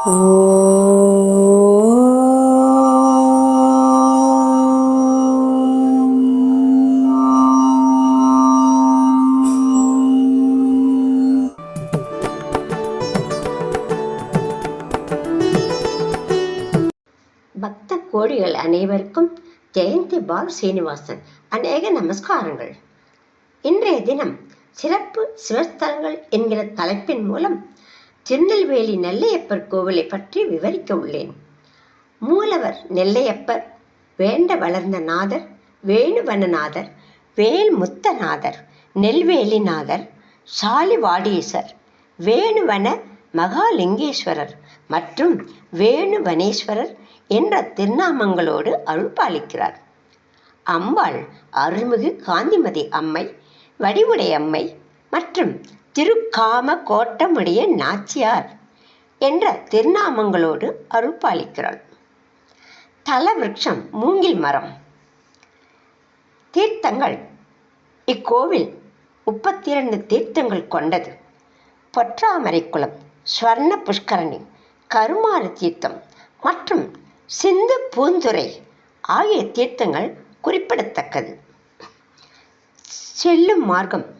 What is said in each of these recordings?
பக்த கோடிகள் அனைவருக்கும் ஜெயந்தி பால் சீனிவாசன். அநேக நமஸ்காரங்கள். இன்றைய தினம் சிறப்பு சிவஸ்தலங்கள் என்கிற தலைப்பின் மூலம் திருநெல்வேலி நெல்லையப்பர் கோவிலை பற்றி விவரிக்க உள்ளேன். மூலவர் நெல்லையப்பர் வேண்ட வளர்ந்த நாதர் வேணுவனநாதர் வேல்முத்தநாதர் நெல்வேலிநாதர் சாலிவாடீசர் வேணுவன மகாலிங்கேஸ்வரர் மற்றும் வேணுவனேஸ்வரர் என்ற திருநாமங்களோடு அருள்பாலிக்கிறார். அம்பாள் அருள்மிகு காந்திமதி அம்மை வடிவுடை அம்மை மற்றும் திருக்காம கோட்டமுடைய நாச்சியார் என்ற திருநாமங்களோடு அருள் பாலிக்கிறாள் மூங்கில் மரம். தீர்த்தங்கள். இக்கோவில் முப்பத்தி இரண்டு தீர்த்தங்கள் கொண்டது. பொற்றாமரை குளம் ஸ்வர்ண புஷ்கரணி கருமாறு தீர்த்தம் மற்றும் சிந்து பூந்துரை ஆகிய தீர்த்தங்கள் குறிப்பிடத்தக்கது. செல்லும் மார்க்கம்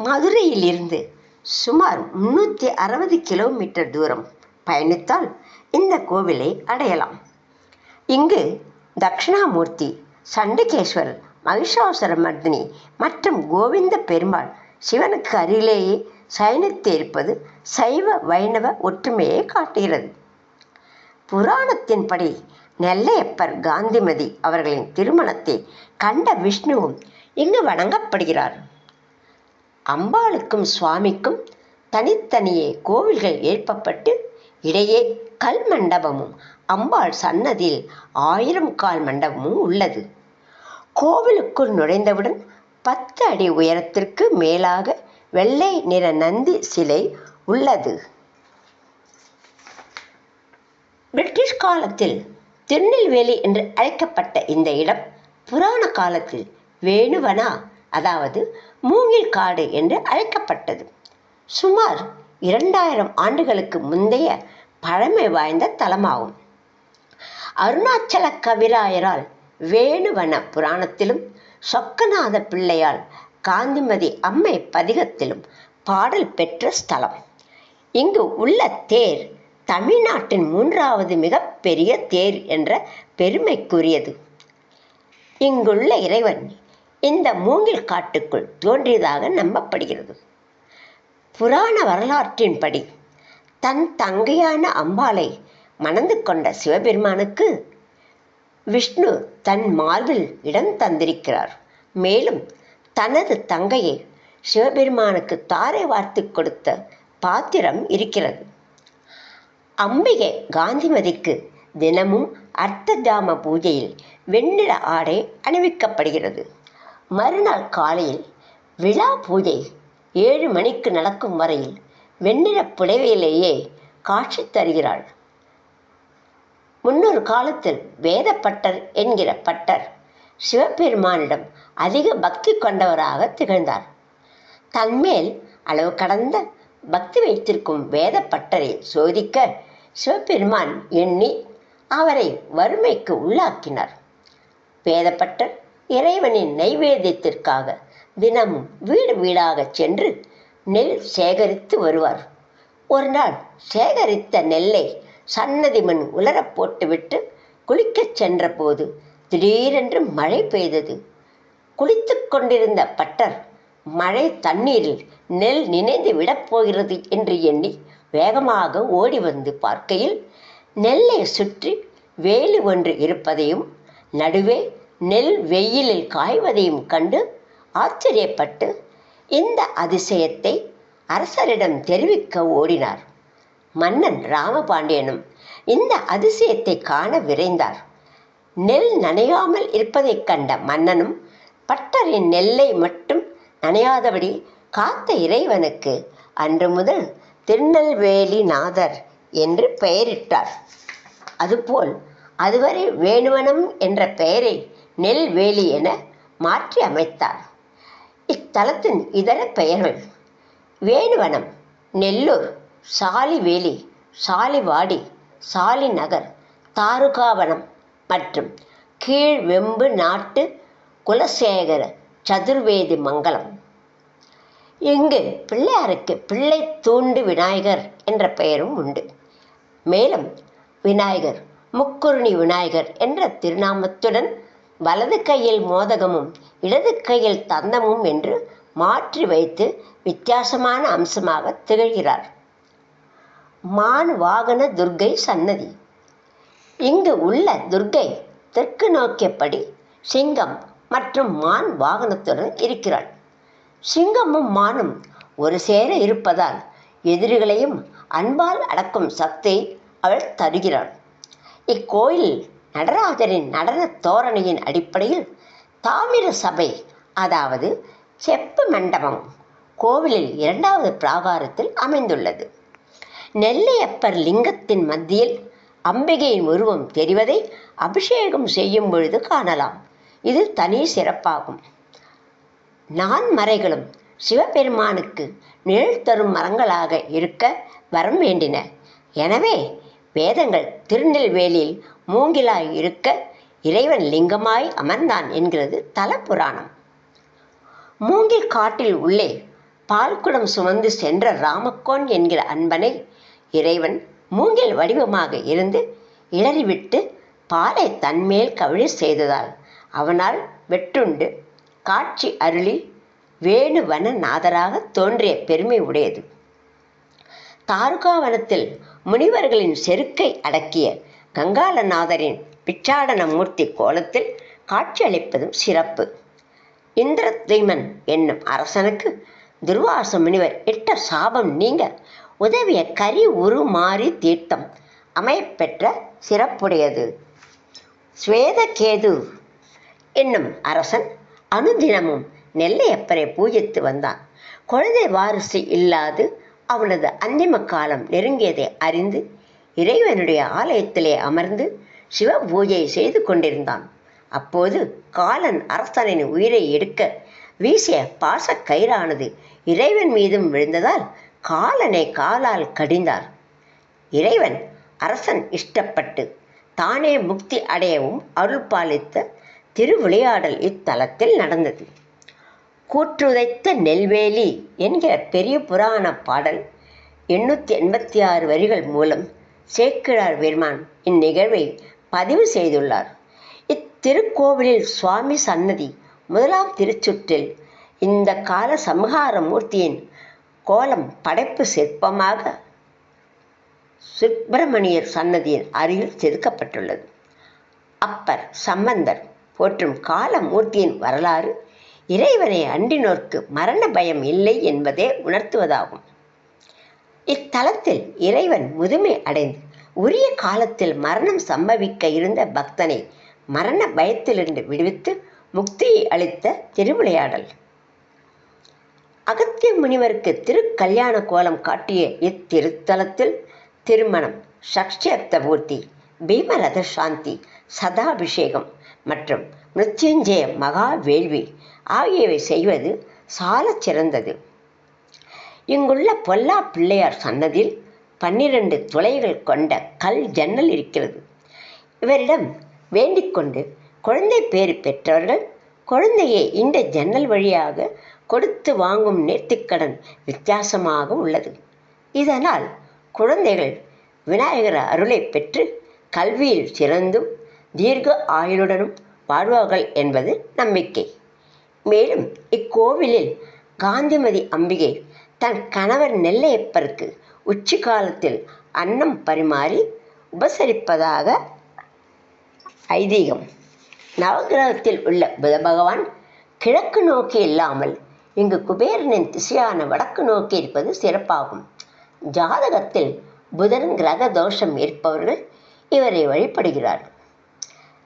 மதுரையிலிருந்து சுமார் முன்னூற்றி அறுபது கிலோமீட்டர் தூரம் பயணித்தால் இந்த கோவிலை அடையலாம். இங்கு தட்சிணாமூர்த்தி சண்டிகேஸ்வரர் மகிஷாசுர மர்தினி மற்றும் கோவிந்த பெருமாள் சிவனுக்கு அருகிலேயே சயனித்து இருப்பது சைவ வைணவ ஒற்றுமையை காட்டுகிறது. புராணத்தின்படி நெல்லையப்பர் காந்திமதி அவர்களின் திருமணத்தை கண்ட விஷ்ணுவும் இங்கு வணங்கப்படுகிறார். அம்பாளுக்கும் சுவாமிக்கும் தனித்தனியே கோவில்கள் எழுப்பப்பட்டு இடையே கல் மண்டபமும் அம்பாள் சன்னதியில் ஆயிரம் கால் மண்டபமும் உள்ளது. கோவிலுக்குள் நுழைந்தவுடன் பத்து அடி உயரத்திற்கு மேலாக வெள்ளை நிற நந்தி சிலை உள்ளது. பிரிட்டிஷ் காலத்தில் திருநெல்வேலி என்று அழைக்கப்பட்ட இந்த இடம் புராண காலத்தில் வேணுவனா அதாவது மூங்கில் காடு என்று அழைக்கப்பட்டது. சுமார் இரண்டாயிரம் ஆண்டுகளுக்கு முந்தைய பழமை வாய்ந்த தலமாகும். அருணாச்சல கவிராயரால் வேணுவன புராணத்திலும் சொக்கநாத பிள்ளையால் காந்திமதி அம்மை பதிகத்திலும் பாடல் பெற்ற ஸ்தலம். இங்கு உள்ள தேர் தமிழ்நாட்டின் மூன்றாவது மிகப்பெரிய தேர் என்ற பெருமைக்குரியது. இங்குள்ள இறைவன் இந்த மூங்கில் காட்டுக்குள் தோன்றியதாக நம்பப்படுகிறது. புராண வரலாற்றின்படி தன் தங்கையான அம்பாளை மணந்து கொண்ட சிவபெருமானுக்கு விஷ்ணு தன் மார்பில் இடம் தந்திருக்கிறார். மேலும் தனது தங்கையை சிவபெருமானுக்கு தாரை வார்த்து கொடுத்த பாத்திரம் இருக்கிறது. அம்பிகை காந்திமதிக்கு தினமும் அர்த்தஜாம பூஜையில் வெண்ணிற ஆடை அணிவிக்கப்படுகிறது. மறுநாள் காலையில் விழா பூஜை ஏழு மணிக்கு நடக்கும் வரையில் வெண்ணிற புடவையிலேயே காட்சி தருகிறாள். முன்னொரு காலத்தில் வேதப்பட்டர் என்கிற பட்டர் சிவபெருமானிடம் அதிக பக்தி கொண்டவராக திகழ்ந்தார். தன்மேல் அளவு கடந்த பக்தி வைத்திருக்கும் வேதப்பட்டரை சோதிக்க சிவபெருமான் எண்ணி அவரை வறுமைக்கு உள்ளாக்கினார். வேதப்பட்டர் இறைவனின் நைவேத்தியத்திற்காக தினமும் வீடு வீடாக சென்று நெல் சேகரித்து வருவார். ஒரு நாள் சேகரித்த நெல்லை சன்னதிமன் உலரப் போட்டுவிட்டு குளிக்கச் சென்றபோது திடீரென்று மழை பெய்தது. குளித்து கொண்டிருந்த பட்டர் மழை தண்ணீரில் நெல் நினைந்து விடப்போகிறது என்று எண்ணி வேகமாக ஓடி வந்து பார்க்கையில் நெல்லை சுற்றி வேலி ஒன்று இருப்பதையும் நடுவே நெல் வெயிலில் காய்வதையும் கண்டு ஆச்சரியப்பட்டு இந்த அதிசயத்தை அரசரிடம் தெரிவிக்க ஓடினார். மன்னன் ராமபாண்டியனும் இந்த அதிசயத்தை காண விரைந்தார். நெல் நனையாமல் இருப்பதைக் கண்ட மன்னனும் பட்டரின் நெல்லை மட்டும் நனையாதபடி காத்த இறைவனுக்கு அன்று முதல் திருநெல்வேலி நாதர் என்று பெயரிட்டார். அதுபோல் அதுவரை வேணுவனம் என்ற பெயரை நெல்வேலி என மாற்றி அமைத்தார். இத்தலத்தின் இதர பெயர்கள் வேணுவனம் நெல்லூர் சாலிவேலி சாலிவாடி சாலிநகர் தாருகாவனம் மற்றும் கீழ் வெம்பு நாட்டு குலசேகர சதுர்வேதி மங்கலம். இங்கு பிள்ளையாருக்கு பிள்ளை தூண்டு விநாயகர் என்ற பெயரும் உண்டு. மேலும் விநாயகர் முக்குருணி விநாயகர் என்ற திருநாமத்துடன் வலது கையில் மோதகமும் இடது கையில் தந்தமும் என்று மாற்றி வைத்து வித்தியாசமான அம்சமாக திகழ்கிறார். மான் வாகன துர்க்கை சன்னதி. இங்கு உள்ள துர்க்கை தெற்கு நோக்கியபடி சிங்கம் மற்றும் மான் வாகனத்துடன் இருக்கிறாள். சிங்கமும் மானும் ஒரு சேர இருப்பதால் எதிரிகளையும் அன்பால் அடக்கும் சக்தியை அவள் தருகிறாள். இக்கோயில் நடராஜரின் நடன தோரணையின் அடிப்படையில் தாமிர சபை அதாவது செப்பு மண்டபம் கோவிலில் இரண்டாவது பிராகாரத்தில் அமைந்துள்ளது. நெல்லையப்பர் லிங்கத்தின் மத்தியில் அம்பிகையின் உருவம் தெரிவதை அபிஷேகம் செய்யும் பொழுது காணலாம். இது தனி சிறப்பாகும். நான்மறைகளும் சிவபெருமானுக்கு நிழல் தரும் மரங்களாக இருக்க வரம் வேண்டின. எனவே வேதங்கள் திருநெல்வேலியில் மூங்கிலாய் இருக்க இறைவன் லிங்கமாய் அமர்ந்தான் என்கிறது தல புராணம் மூங்கில் காட்டில் உள்ளே பால்குடம் சுமந்து சென்ற ராமக்கோன் என்கிற அன்பனை இறைவன் மூங்கில் வடிவமாக இருந்து இளறிவிட்டு பாலை தன்மேல் கவிழ செய்ததால் அவனால் வெட்டுண்டு காட்சி அருளி வேணுவன நாதராக தோன்றிய பெருமை உடையது. தாருகாவனத்தில் முனிவர்களின் செருக்கை அடக்கிய கங்காளநாதரின் பிச்சாடன மூர்த்தி கோலத்தில் காட்சியளிப்பதும் சிறப்பு. இந்திரதீமன் என்னும் அரசனுக்கு துர்வாச முனிவர் இட்ட சாபம் நீங்க உதவிய கரி உருமாறி தீர்த்தம் அமையப்பெற்ற சிறப்புடையது. ஸ்வேதகேது என்னும் அரசன் அனுதினமும் நெல்லையப்பரை பூஜித்து வந்தான். குழந்தை வாரிசு இல்லாது அவனது அந்திம காலம் நெருங்கியதை அறிந்து இறைவனுடைய ஆலயத்திலே அமர்ந்து சிவ பூஜை செய்து கொண்டிருந்தான். அப்போது காலன் அரசனின் உயிரை எடுக்க வீசிய பாச கயிறானது இறைவன் மீதும் விழுந்ததால் காலனை காலால் கடிந்தார். இறைவன் அரசன் இஷ்டப்பட்டு தானே முக்தி அடையவும் அருள் பாலித்த திருவிளையாடல் இத்தலத்தில் நடந்தது. கூற்றுதைத்த நெல்வேலி என்கிற பெரிய புராண பாடல். எண்ணூற்றி எண்பத்தி ஆறு வரிகள் மூலம் சேக்கிழார் பெருமான் இந்நிகழ்வை பதிவு செய்துள்ளார். இத்திருக்கோவிலில் சுவாமி சன்னதி முதலாம் திருச்சுற்றில் இந்த கால சம்ஹார மூர்த்தியின் கோலம் படைப்பு சிற்பமாக சுப்பிரமணியர் சன்னதியின் அருகில் செதுக்கப்பட்டுள்ளது. அப்பர் சம்பந்தர் போற்றும் காலமூர்த்தியின் வரலாறு இறைவனை அண்டினோர்க்கு மரண பயம் இல்லை என்பதே உணர்த்துவதாகும். இத்தலத்தில் இறைவன் முதுமை அடைந்து உரிய காலத்தில் மரணம் சம்பவிக்க இருந்த பக்தனை மரண பயத்திலிருந்து விடுவித்து முக்தியை அளித்த திருவிளையாடல். அகத்திய முனிவருக்கு திருக்கல்யாண கோலம் காட்டிய இத்திருத்தலத்தில் திருமணம் சக்ஷியர்த்த பூர்த்தி பீமரத சாந்தி சதாபிஷேகம் மற்றும் மிருத்யுஞ்சய மகா வேள்வி ஆகியவை செய்வது சாலச் சிறந்தது. இங்குள்ள பொல்லா பிள்ளையார் சன்னதியில் பன்னிரண்டு துளைகள் கொண்ட கல் ஜன்னல் இருக்கிறது. இவரிடம் வேண்டிக்கொண்டு குழந்தை பேறு பெற்றவர்கள் குழந்தையை இந்த ஜன்னல் வழியாக கொடுத்து வாங்கும் நேர்த்திக்கடன் வித்தியாசமாக உள்ளது. இதனால் குழந்தைகள் விநாயகர் அருளை பெற்று கல்வியில் சிறந்தும் தீர்க்க ஆயுளுடனும் வாழ்வார்கள் என்பது நம்பிக்கை. மேலும் இக்கோவிலில் காந்திமதி அம்பிகை தன் கணவர் நெல்லையப்பருக்கு உச்சி காலத்தில் அன்னம் பரிமாறி உபசரிப்பதாக ஐதீகம். நவகிரகத்தில் உள்ள புத பகவான் கிழக்கு நோக்கி இல்லாமல் இங்கு குபேரனின் திசையான வடக்கு நோக்கி இருப்பது சிறப்பாகும். ஜாதகத்தில் புதன் கிரக தோஷம் இருப்பவர்கள் இவரை வழிபடுகிறார்கள்.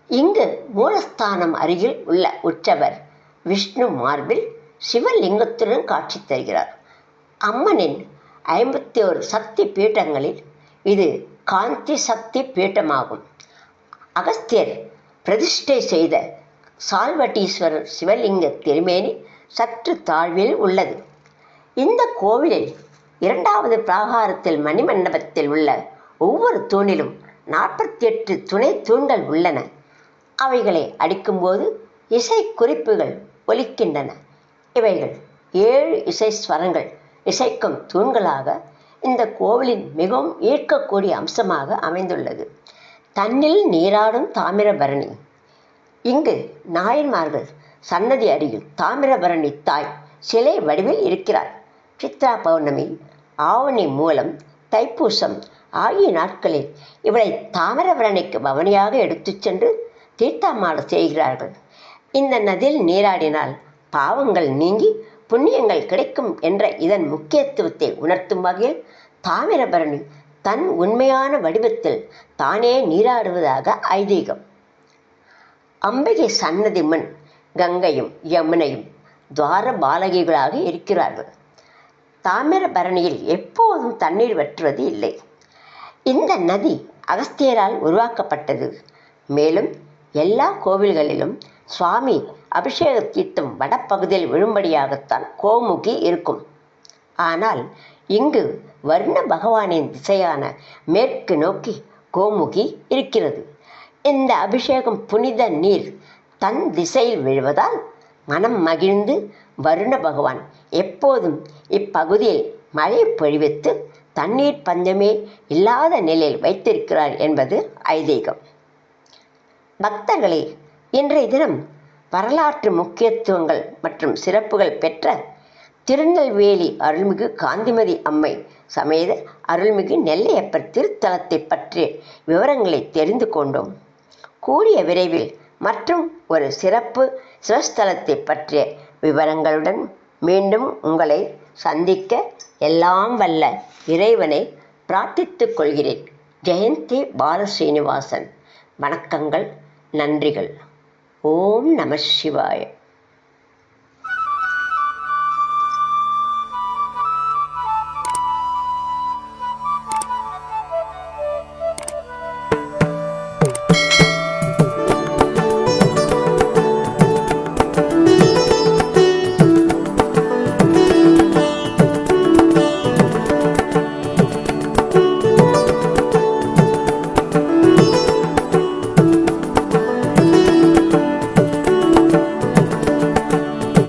இங்கு மூலஸ்தானம் அருகில் உள்ள உற்சவர் விஷ்ணு மார்பில் சிவலிங்கத்துடன் காட்சி தருகிறார். அம்மனின் ஐம்பத்தி ஒரு சக்தி பீட்டங்களில் இது காந்தி சக்தி பீட்டமாகும். அகஸ்தியர் பிரதிஷ்டை செய்த சால்வட்டீஸ்வரர் சிவலிங்க திருமேனி சற்று தாழ்வில் உள்ளது. இந்த கோவிலில் இரண்டாவது பிராகாரத்தில் மணிமண்டபத்தில் உள்ள ஒவ்வொரு தூணிலும் நாற்பத்தி எட்டு துணை தூண்கள் உள்ளன. அவைகளை அடிக்கும்போது இசை குறிப்புகள் ஒலிக்கின்றன. இவைகள் ஏழு இசை ஸ்வரங்கள் இசைக்கும் தூண்களாக இந்த கோவிலின் மிகவும் ஈர்க்கக்கூடிய அம்சமாக அமைந்துள்ளது. தன்னில் நீராடும் தாமிரபரணி. இங்கு நாயன்மார்கள் சன்னதி அருகில் தாமிரபரணி தாய் சிலை வடிவில் இருக்கிறார். சித்ரா பௌர்ணமி ஆவணி மூலம் தைப்பூசம் ஆகிய நாட்களில் இவளை தாமிரபரணிக்கு பவனியாக எடுத்துச் சென்று தீர்த்தமாட செய்கிறார்கள். இந்த நதியில் நீராடினால் பாவங்கள் நீங்கி புண்ணியங்கள் கிடைக்கும் என்ற இதன் முக்கியத்துவத்தை உணர்த்தும் வகையில் தாமிரபரணி தன் உண்மையான வடிவத்தில் தானே நீராடுவதாக ஐதீகம். அம்பிகை சன்னதி முன் கங்கையும் யமுனையும் துவார பாலகிகளாக இருக்கிறார்கள். தாமிரபரணியில் எப்போதும் தண்ணீர் வற்றுவது இல்லை. இந்த நதி அகஸ்தியரால் உருவாக்கப்பட்டது. மேலும் எல்லா கோவில்களிலும் சுவாமி அபிஷேக தீர்த்தம் வடப்பகுதியில் விழும்படியாகத்தான் கோமுகி இருக்கும். ஆனால் இங்கு வர்ண பகவானின் திசையான மேற்கு நோக்கி கோமுகி இருக்கிறது. இந்த அபிஷேகம் புனித நீர் தன் திசையில் விழுவதால் மனம் மகிழ்ந்து வருண பகவான் எப்போதும் இப்பகுதியில் மழை பொழிவித்து தண்ணீர் பஞ்சமே இல்லாத நிலையில் வைத்திருக்கிறார் என்பது ஐதீகம். பக்தர்களை இன்றைய தினம் வரலாற்று முக்கியத்துவங்கள் மற்றும் சிறப்புகள் பெற்ற திருநெல்வேலி அருள்மிகு காந்திமதி அம்மை சமேத அருள்மிகு நெல்லையப்பர் திருத்தலத்தை பற்றிய விவரங்களை தெரிந்து கொண்டோம். கூடிய விரைவில் மற்றும் ஒரு சிறப்பு சிவஸ்தலத்தை பற்றிய விவரங்களுடன் மீண்டும் உங்களை சந்திக்க எல்லாம் வல்ல இறைவனை பிரார்த்தித்துக் கொள்கிறேன். ஜெயந்தி பாலஸ்ரீனிவாசன் வணக்கங்கள் நன்றிகள். ओम नमः शिवाय।